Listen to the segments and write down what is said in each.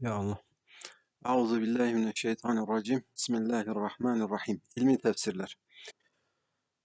Ya Allah. Euzu billahi mineşşeytanirracim. Bismillahirrahmanirrahim. İlmi tefsirler.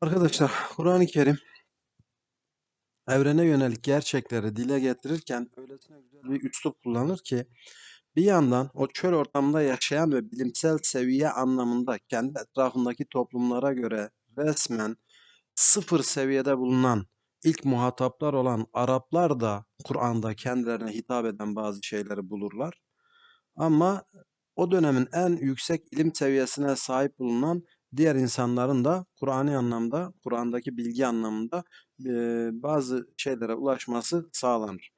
Arkadaşlar, Kur'an-ı Kerim evrene yönelik gerçekleri dile getirirken öylesine güzel bir üslup kullanır ki bir yandan o çöl ortamında yaşayan ve bilimsel seviye anlamında kendi etrafındaki toplumlara göre resmen sıfır seviyede bulunan ilk muhataplar olan Araplar da Kur'an'da kendilerine hitap eden bazı şeyleri bulurlar. Ama o dönemin en yüksek ilim seviyesine sahip bulunan diğer insanların da Kur'ani anlamda, Kur'an'daki bilgi anlamında bazı şeylere ulaşması sağlanır.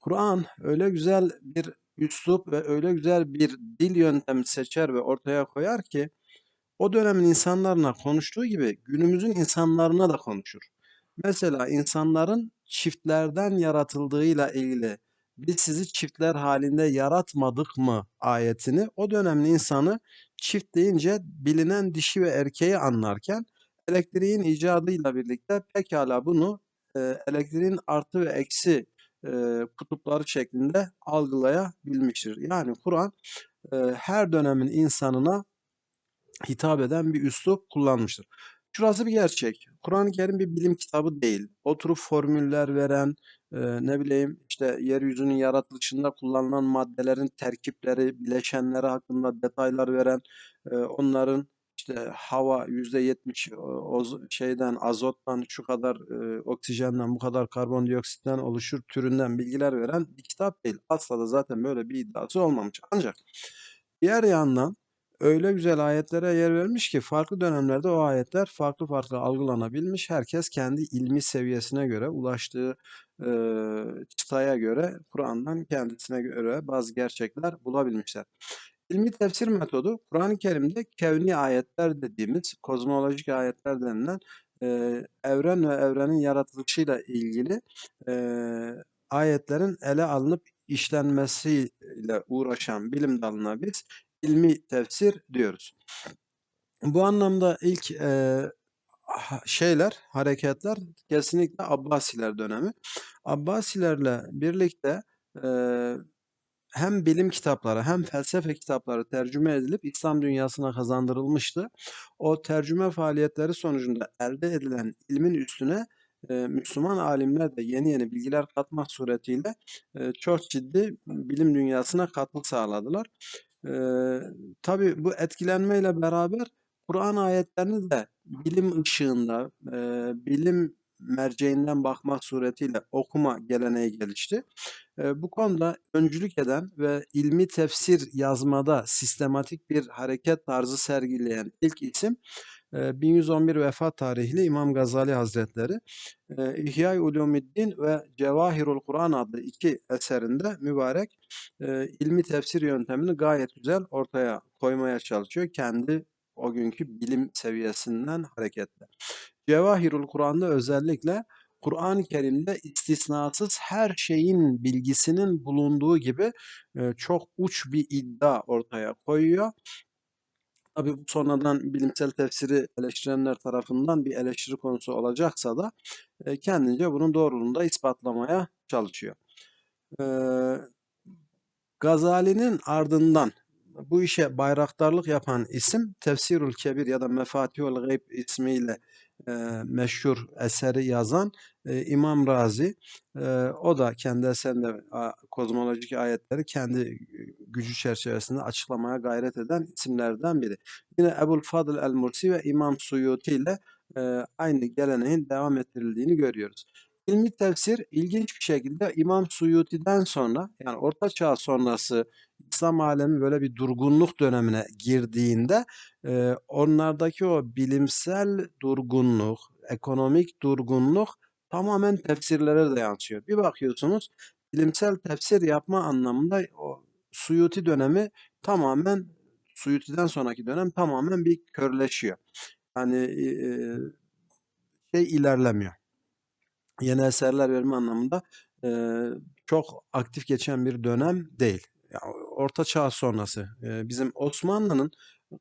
Kur'an öyle güzel bir üslup ve öyle güzel bir dil yöntemi seçer ve ortaya koyar ki o dönemin insanlarına konuştuğu gibi günümüzün insanlarına da konuşur. Mesela insanların çiftlerden yaratıldığıyla ilgili biz sizi çiftler halinde yaratmadık mı ayetini o dönemin insanı çift deyince bilinen dişi ve erkeği anlarken elektriğin icadıyla birlikte pekala bunu e, elektriğin artı ve eksi e, kutupları şeklinde algılayabilmiştir. Yani Kur'an e, her dönemin insanına hitap eden bir üslup kullanmıştır. Şurası bir gerçek. Kur'an-ı Kerim bir bilim kitabı değil. Oturup formüller veren, e, ne bileyim işte yeryüzünün yaratılışında kullanılan maddelerin terkipleri, bileşenleri hakkında detaylar veren, e, onların işte hava yüzde yetmiş şeyden azottan şu kadar e, oksijenden bu kadar karbondioksitten oluşur türünden bilgiler veren bir kitap değil. Asla da zaten böyle bir iddiası olmamış. Ancak diğer yandan öyle güzel ayetlere yer vermiş ki farklı dönemlerde o ayetler farklı farklı algılanabilmiş. Herkes kendi ilmi seviyesine göre ulaştığı e, çıtaya göre Kur'an'dan kendisine göre bazı gerçekler bulabilmişler. İlmi tefsir metodu Kur'an-ı Kerim'de kevni ayetler dediğimiz kozmolojik ayetler denilen e, evren ve evrenin yaratılışıyla ilgili e, ayetlerin ele alınıp işlenmesiyle uğraşan bilim dalına biz ilmi tefsir diyoruz. Bu anlamda ilk e, şeyler, hareketler kesinlikle Abbasiler dönemi. Abbasilerle birlikte e, hem bilim kitapları hem felsefe kitapları tercüme edilip İslam dünyasına kazandırılmıştı. O tercüme faaliyetleri sonucunda elde edilen ilmin üstüne e, Müslüman alimler de yeni yeni bilgiler katmak suretiyle e, çok ciddi bilim dünyasına katkı sağladılar. E, tabii bu etkilenmeyle beraber Kur'an ayetlerini de bilim ışığında, e, bilim merceğinden bakmak suretiyle okuma geleneği gelişti. E, bu konuda öncülük eden ve ilmi tefsir yazmada sistematik bir hareket tarzı sergileyen ilk isim 1111 vefat tarihli İmam Gazali Hazretleri İhya-i Ulumiddin ve Cevahirul Kur'an adlı iki eserinde mübarek ilmi tefsir yöntemini gayet güzel ortaya koymaya çalışıyor. Kendi o günkü bilim seviyesinden hareketle. Cevahirul Kur'an'da özellikle Kur'an-ı Kerim'de istisnasız her şeyin bilgisinin bulunduğu gibi çok uç bir iddia ortaya koyuyor. Tabii bu sonradan bilimsel tefsiri eleştirenler tarafından bir eleştiri konusu olacaksa da kendince bunun doğruluğunu ispatlamaya çalışıyor. Gazali'nin ardından bu işe bayraktarlık yapan isim Tefsirul Kebir ya da Mefatihul Gayb ismiyle e, meşhur eseri yazan e, İmam Razi. E, o da kendi eserinde kozmolojik ayetleri kendi gücü çerçevesinde açıklamaya gayret eden isimlerden biri. Yine Ebul Fadıl el-Mursi ve İmam Suyuti ile aynı geleneğin devam ettirildiğini görüyoruz. İlmi tefsir ilginç bir şekilde İmam Suyuti'den sonra yani Orta Çağ sonrası İslam alemi böyle bir durgunluk dönemine girdiğinde e, onlardaki o bilimsel durgunluk, ekonomik durgunluk tamamen tefsirlere de yansıyor. Bir bakıyorsunuz bilimsel tefsir yapma anlamında o Suyuti dönemi tamamen Suyuti'den sonraki dönem tamamen bir körleşiyor. Yani e, şey ilerlemiyor. Yeni eserler verme anlamında e, çok aktif geçen bir dönem değil. Orta Çağ sonrası e, bizim Osmanlı'nın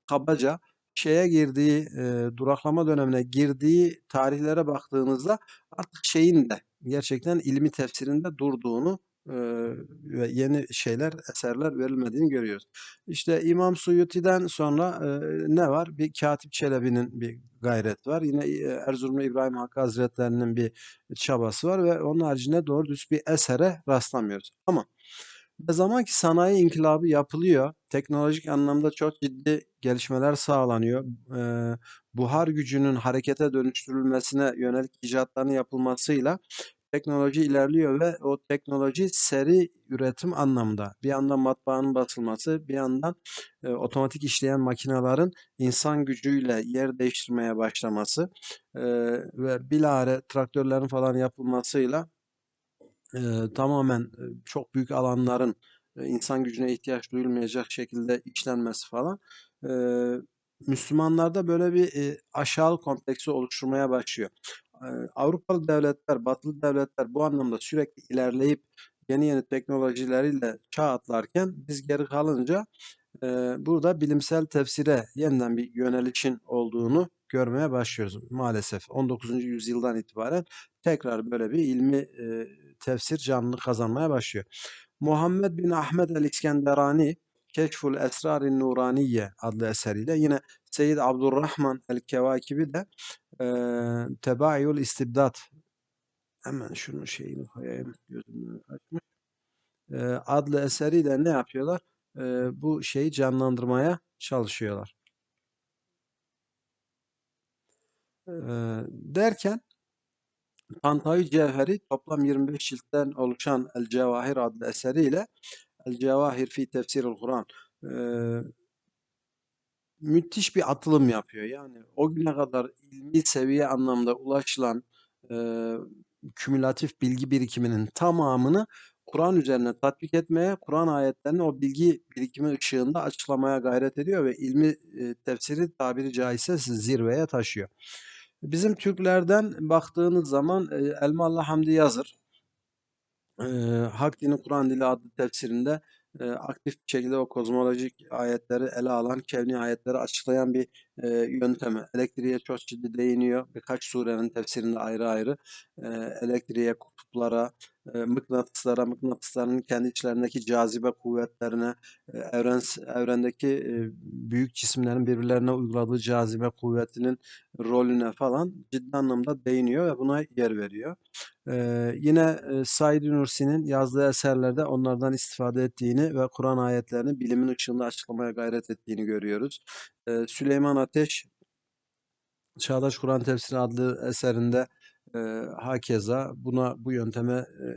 kabaca şeye girdiği, e, duraklama dönemine girdiği tarihlere baktığınızda artık şeyin de gerçekten ilmi tefsirinde durduğunu ve yeni şeyler, eserler verilmediğini görüyoruz. İşte İmam Suyuti'den sonra e, ne var? Bir Katip Çelebi'nin bir gayret var. Yine Erzurumlu İbrahim Hakkı Hazretleri'nin bir çabası var ve onun haricinde doğru düz bir esere rastlamıyoruz. Ama ne zaman ki sanayi inkılabı yapılıyor, teknolojik anlamda çok ciddi gelişmeler sağlanıyor. Eee, buhar gücünün harekete dönüştürülmesine yönelik icatların yapılmasıyla teknoloji ilerliyor ve o teknoloji seri üretim anlamda bir yandan matbaanın basılması, bir yandan e, otomatik işleyen makinelerin insan gücüyle yer değiştirmeye başlaması e, ve bilahare traktörlerin falan yapılmasıyla Eee, tamamen, eee, çok büyük alanların, eee, insan gücüne ihtiyaç duyulmayacak şekilde işlenmesi falan, eee, Müslümanlarda böyle bir, eee, aşağılık kompleksi oluşturmaya başlıyor. Avrupalı devletler, Batılı devletler bu anlamda sürekli ilerleyip yeni yeni teknolojileriyle çağ atlarken biz geri kalınca burada bilimsel tefsire yeniden bir yönelişin olduğunu görmeye başlıyoruz maalesef. 19. yüzyıldan itibaren tekrar böyle bir ilmi tefsir canlılık kazanmaya başlıyor. Muhammed bin Ahmed el-İskenderani Keşful Esrar-ı Nuraniye adlı eseriyle yine Seyyid Abdurrahman el-Kevakibi de eee Tebaiyül İstibdat hemen şunun şeyini koyayım gözümden kaçmış. Eee, adlı eseriyle ne yapıyorlar? Eee, bu şeyi canlandırmaya çalışıyorlar. Eee, derken Tantavi Cevheri toplam 25 ciltten oluşan El Cevahir adlı eseriyle El Cevahir fi Tefsirul Kur'an eee, müthiş bir atılım yapıyor. Yani o güne kadar ilmi seviye anlamda ulaşılan eee, kümülatif bilgi birikiminin tamamını Kur'an üzerine tatbik etmeye, Kur'an ayetlerini o bilgi birikimi ışığında açıklamaya gayret ediyor ve ilmi e, tefsiri tabiri caizse zirveye taşıyor. Bizim Türklerden baktığınız zaman e, Elmalı Hamdi Yazır, e, Hak Dini Kur'an Dili adlı tefsirinde e, aktif bir şekilde o kozmolojik ayetleri ele alan, kevni ayetleri açıklayan bir e, yöntemi. Elektriğe çok ciddi değiniyor. Birkaç surenin tefsirinde ayrı ayrı e, elektriğe, kutuplara, e, mıknatıslara, mıknatısların kendi içlerindeki cazibe kuvvetlerine, e, evren, evrendeki e, büyük cisimlerin birbirlerine uyguladığı cazibe kuvvetinin rolüne falan ciddi anlamda değiniyor ve buna yer veriyor. Yine e, Said Nursi'nin yazdığı eserlerde onlardan istifade ettiğini ve Kur'an ayetlerini bilimin ışığında açıklamaya gayret ettiğini görüyoruz. Süleyman Ateş, Çağdaş Kur'an Tefsiri adlı eserinde e, hakeza buna bu yönteme e,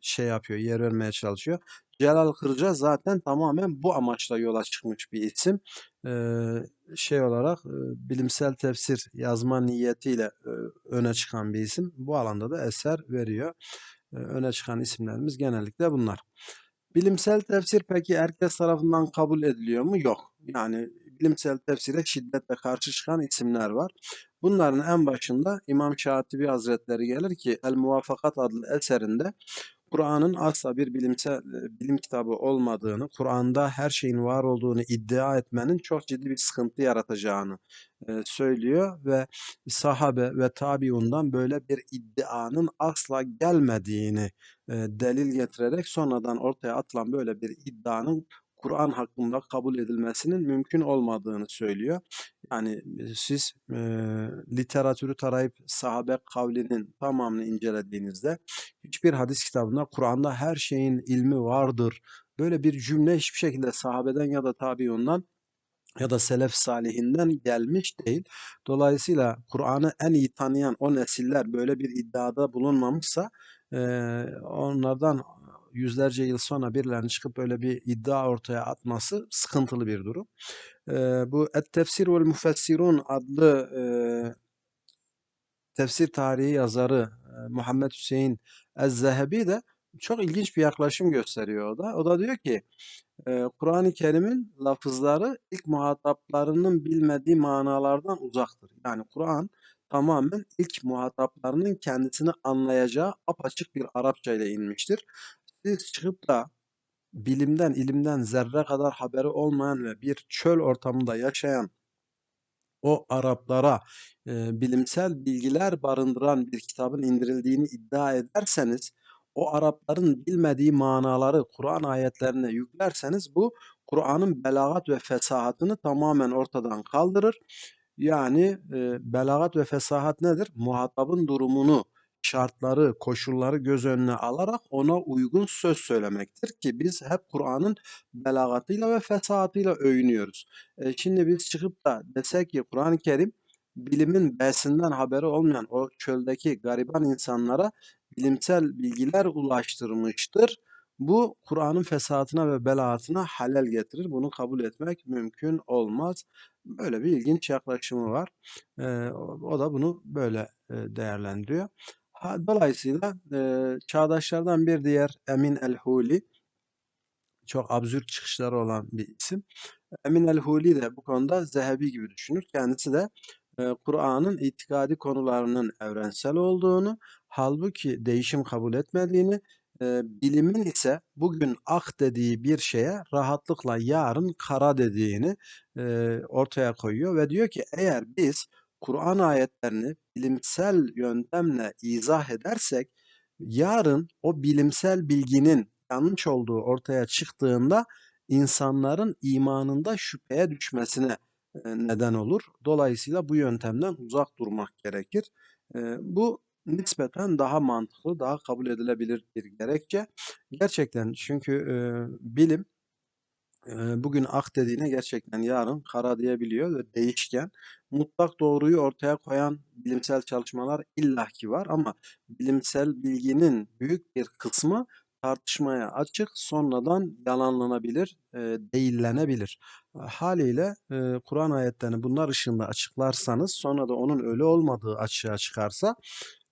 şey yapıyor, yer vermeye çalışıyor. Celal Kırca zaten tamamen bu amaçla yola çıkmış bir isim. Ee, şey olarak e, bilimsel tefsir yazma niyetiyle e, öne çıkan bir isim. Bu alanda da eser veriyor. E, öne çıkan isimlerimiz genellikle bunlar. Bilimsel tefsir peki herkes tarafından kabul ediliyor mu? Yok. Yani bilimsel tefsire şiddetle karşı çıkan isimler var. Bunların en başında İmam Şatibi Hazretleri gelir ki El Muvafakat adlı eserinde Kur'an'ın asla bir bilimsel e, bilim kitabı olmadığını, Kur'an'da her şeyin var olduğunu iddia etmenin çok ciddi bir sıkıntı yaratacağını e, söylüyor ve sahabe ve tabiundan böyle bir iddianın asla gelmediğini e, delil getirerek sonradan ortaya atılan böyle bir iddianın Kur'an hakkında kabul edilmesinin mümkün olmadığını söylüyor. Yani e, siz e, literatürü tarayıp sahabe kavlinin tamamını incelediğinizde hiçbir hadis kitabında Kur'an'da her şeyin ilmi vardır. Böyle bir cümle hiçbir şekilde sahabeden ya da tabiundan ya da selef salihinden gelmiş değil. Dolayısıyla Kur'an'ı en iyi tanıyan o nesiller böyle bir iddiada bulunmamışsa e, onlardan yüzlerce yıl sonra birilerinin çıkıp böyle bir iddia ortaya atması sıkıntılı bir durum. E, bu Et-Tefsir vel Müfessirun adlı e, tefsir tarihi yazarı e, Muhammed Hüseyin Ez-Zehebi de çok ilginç bir yaklaşım gösteriyor o da. O da diyor ki e, Kur'an-ı Kerim'in lafızları ilk muhataplarının bilmediği manalardan uzaktır. Yani Kur'an tamamen ilk muhataplarının kendisini anlayacağı apaçık bir Arapça ile inmiştir. Siz çıkıp da bilimden, ilimden zerre kadar haberi olmayan ve bir çöl ortamında yaşayan o Araplara e, bilimsel bilgiler barındıran bir kitabın indirildiğini iddia ederseniz o Arapların bilmediği manaları Kur'an ayetlerine yüklerseniz bu Kur'an'ın belagat ve fesahatını tamamen ortadan kaldırır. Yani e, belagat ve fesahat nedir? Muhatabın durumunu, şartları, koşulları göz önüne alarak ona uygun söz söylemektir ki biz hep Kur'an'ın belagatıyla ve fesahatıyla övünüyoruz. E, şimdi biz çıkıp da desek ki Kur'an-ı Kerim bilimin B'sinden haberi olmayan o çöldeki gariban insanlara bilimsel bilgiler ulaştırmıştır. Bu Kur'an'ın fesatına ve belaatına halel getirir. Bunu kabul etmek mümkün olmaz. Böyle bir ilginç yaklaşımı var. Ee, o, o da bunu böyle e, değerlendiriyor. Dolayısıyla e, çağdaşlardan bir diğer Emin el-Huli çok absürt çıkışları olan bir isim. Emin el-Huli de bu konuda Zehebi gibi düşünür. Kendisi de e, Kur'an'ın itikadi konularının evrensel olduğunu, halbuki değişim kabul etmediğini, e, bilimin ise bugün ak dediği bir şeye rahatlıkla yarın kara dediğini e, ortaya koyuyor ve diyor ki eğer biz Kur'an ayetlerini bilimsel yöntemle izah edersek yarın o bilimsel bilginin yanlış olduğu ortaya çıktığında insanların imanında şüpheye düşmesine e, neden olur. Dolayısıyla bu yöntemden uzak durmak gerekir. E, bu nispeten daha mantıklı, daha kabul edilebilir bir gerekçe. Gerçekten çünkü e, bilim bugün ak dediğine gerçekten yarın kara diyebiliyor ve değişken. Mutlak doğruyu ortaya koyan bilimsel çalışmalar illaki var ama bilimsel bilginin büyük bir kısmı tartışmaya açık, sonradan yalanlanabilir, e, değillenebilir. Haliyle e, Kur'an ayetlerini bunlar ışığında açıklarsanız sonra da onun öyle olmadığı açığa çıkarsa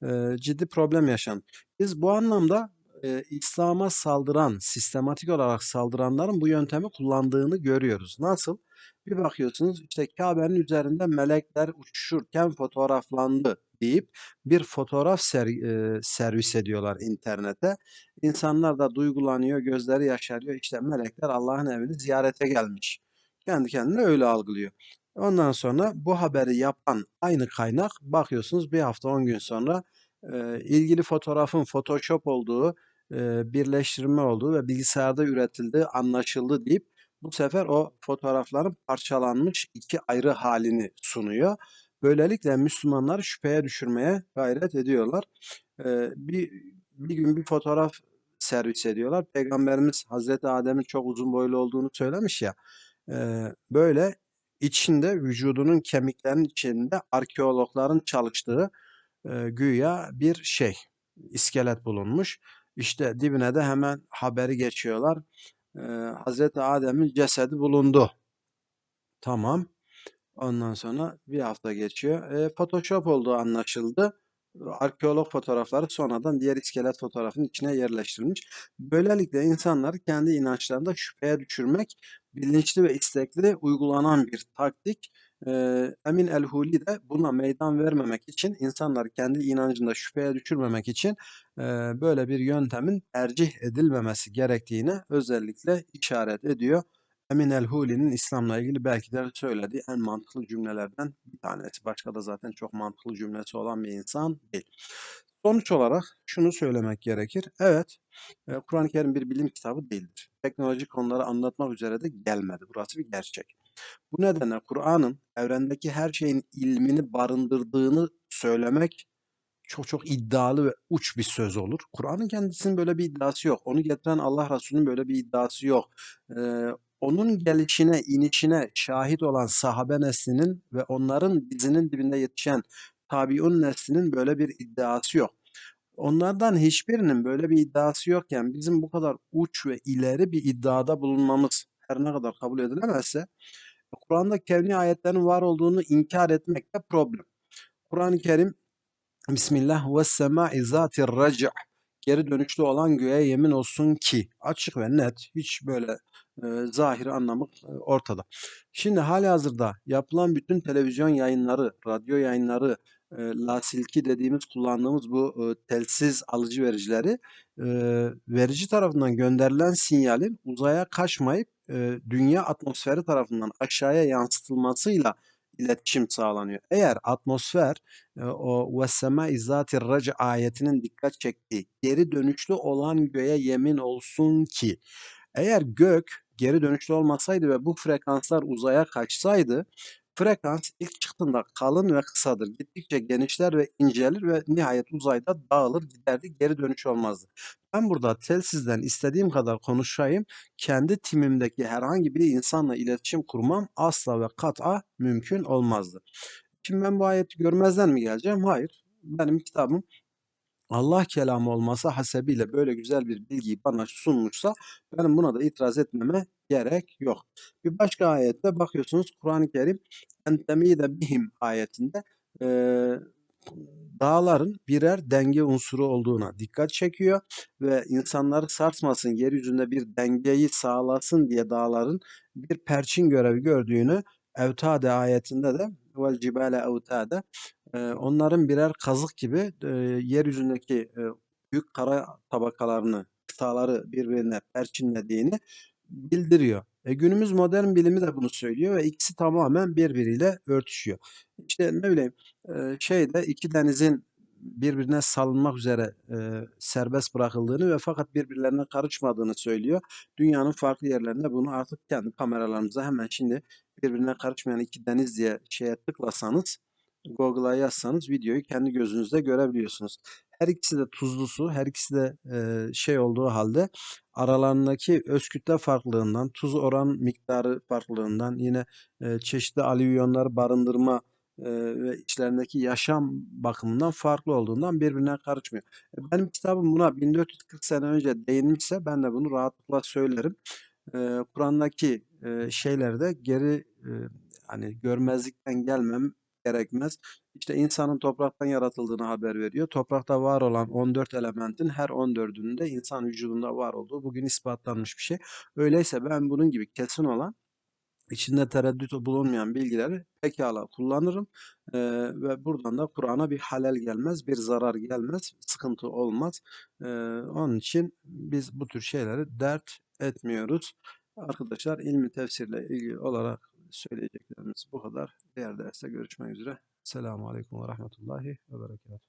e, ciddi problem yaşanır. Biz bu anlamda e, İslam'a saldıran, sistematik olarak saldıranların bu yöntemi kullandığını görüyoruz. Nasıl? Bir bakıyorsunuz işte Kabe'nin üzerinde melekler uçuşurken fotoğraflandı deyip bir fotoğraf ser, e, servis ediyorlar internete. İnsanlar da duygulanıyor, gözleri yaşarıyor. İşte melekler Allah'ın evini ziyarete gelmiş. Kendi kendine öyle algılıyor. Ondan sonra bu haberi yapan aynı kaynak bakıyorsunuz bir hafta on gün sonra e, ilgili fotoğrafın Photoshop olduğu, birleştirme olduğu ve bilgisayarda üretildiği anlaşıldı deyip bu sefer o fotoğrafların parçalanmış iki ayrı halini sunuyor. Böylelikle Müslümanları şüpheye düşürmeye gayret ediyorlar. Bir, bir gün bir fotoğraf servis ediyorlar. Peygamberimiz Hazreti Adem'in çok uzun boylu olduğunu söylemiş ya. Böyle içinde vücudunun kemiklerinin içinde arkeologların çalıştığı güya bir şey, iskelet bulunmuş. İşte dibine de hemen haberi geçiyorlar. E, Hazreti Adem'in cesedi bulundu. Tamam. Ondan sonra bir hafta geçiyor. E, Photoshop olduğu anlaşıldı. Arkeolog fotoğrafları sonradan diğer iskelet fotoğrafının içine yerleştirilmiş. Böylelikle insanları kendi inançlarında şüpheye düşürmek bilinçli ve istekli uygulanan bir taktik. Emin el-Huli de buna meydan vermemek için, insanları kendi inancında şüpheye düşürmemek için böyle bir yöntemin tercih edilmemesi gerektiğine özellikle işaret ediyor. Emin el-Huli'nin İslam'la ilgili belki de söylediği en mantıklı cümlelerden bir tanesi. Başka da zaten çok mantıklı cümlesi olan bir insan değil. Sonuç olarak şunu söylemek gerekir. Evet, Kur'an-ı Kerim bir bilim kitabı değildir. Teknolojik konuları anlatmak üzere de gelmedi. Burası bir gerçek. Bu nedenle Kur'an'ın evrendeki her şeyin ilmini barındırdığını söylemek çok çok iddialı ve uç bir söz olur. Kur'an'ın kendisinin böyle bir iddiası yok. Onu getiren Allah Resulü'nün böyle bir iddiası yok. Ee, onun gelişine, inişine şahit olan sahabe neslinin ve onların dizinin dibinde yetişen tabiun neslinin böyle bir iddiası yok. Onlardan hiçbirinin böyle bir iddiası yokken bizim bu kadar uç ve ileri bir iddiada bulunmamız her ne kadar kabul edilemezse Kur'an'da kevni ayetlerin var olduğunu inkar etmek de problem. Kur'an-ı Kerim Bismillah ve semai zatir rac' geri dönüşlü olan göğe yemin olsun ki açık ve net hiç böyle e, zahir anlamı e, ortada. Şimdi hali hazırda yapılan bütün televizyon yayınları, radyo yayınları, e, lasilki dediğimiz kullandığımız bu e, telsiz alıcı vericileri e, verici tarafından gönderilen sinyalin uzaya kaçmayıp e, dünya atmosferi tarafından aşağıya yansıtılmasıyla iletişim sağlanıyor. Eğer atmosfer e, o ve sema izzati rac ayetinin dikkat çektiği geri dönüşlü olan göğe yemin olsun ki eğer gök geri dönüşlü olmasaydı ve bu frekanslar uzaya kaçsaydı frekans ilk çıktığında kalın ve kısadır. Gittikçe genişler ve incelir ve nihayet uzayda dağılır giderdi. Geri dönüş olmazdı. Ben burada telsizden istediğim kadar konuşayım. Kendi timimdeki herhangi bir insanla iletişim kurmam asla ve kat'a mümkün olmazdı. Şimdi ben bu ayeti görmezden mi geleceğim? Hayır. Benim kitabım Allah kelamı olması hasebiyle böyle güzel bir bilgiyi bana sunmuşsa benim buna da itiraz etmeme gerek yok. Bir başka ayette bakıyorsunuz Kur'an-ı Kerim entemide bihim ayetinde eee dağların birer denge unsuru olduğuna dikkat çekiyor ve insanları sarsmasın, yeryüzünde bir dengeyi sağlasın diye dağların bir perçin görevi gördüğünü Evtade ayetinde de vel cibale evtade e, onların birer kazık gibi e, yeryüzündeki e, büyük kara tabakalarını, kıtaları birbirine perçinlediğini bildiriyor. E, günümüz modern bilimi de bunu söylüyor ve ikisi tamamen birbiriyle örtüşüyor. İşte ne bileyim e, şeyde iki denizin birbirine salınmak üzere e, serbest bırakıldığını ve fakat birbirlerine karışmadığını söylüyor. Dünyanın farklı yerlerinde bunu artık kendi kameralarımıza hemen şimdi birbirine karışmayan iki deniz diye şeye tıklasanız Google'a yazsanız videoyu kendi gözünüzde görebiliyorsunuz. Her ikisi de tuzlu su, her ikisi de e, şey olduğu halde aralarındaki öz kütle farklılığından, tuz oran miktarı farklılığından, yine e, çeşitli alüvyonları barındırma ve içlerindeki yaşam bakımından farklı olduğundan birbirine karışmıyor. E, benim kitabım buna 1440 sene önce değinmişse ben de bunu rahatlıkla söylerim. Kur'an'daki e, şeyleri de geri hani görmezlikten gelmem gerekmez. İşte insanın topraktan yaratıldığını haber veriyor. Toprakta var olan 14 elementin her 14'ünün de insan vücudunda var olduğu bugün ispatlanmış bir şey. Öyleyse ben bunun gibi kesin olan içinde tereddüt bulunmayan bilgileri pekala kullanırım Ee, ve buradan da Kur'an'a bir halel gelmez, bir zarar gelmez, sıkıntı olmaz. Ee, onun için biz bu tür şeyleri dert etmiyoruz. Arkadaşlar ilmi tefsirle ilgili olarak söyleyeceklerimiz bu kadar. Diğer derste görüşmek üzere. Selamun Aleyküm ve Rahmetullahi ve Berekatuhu.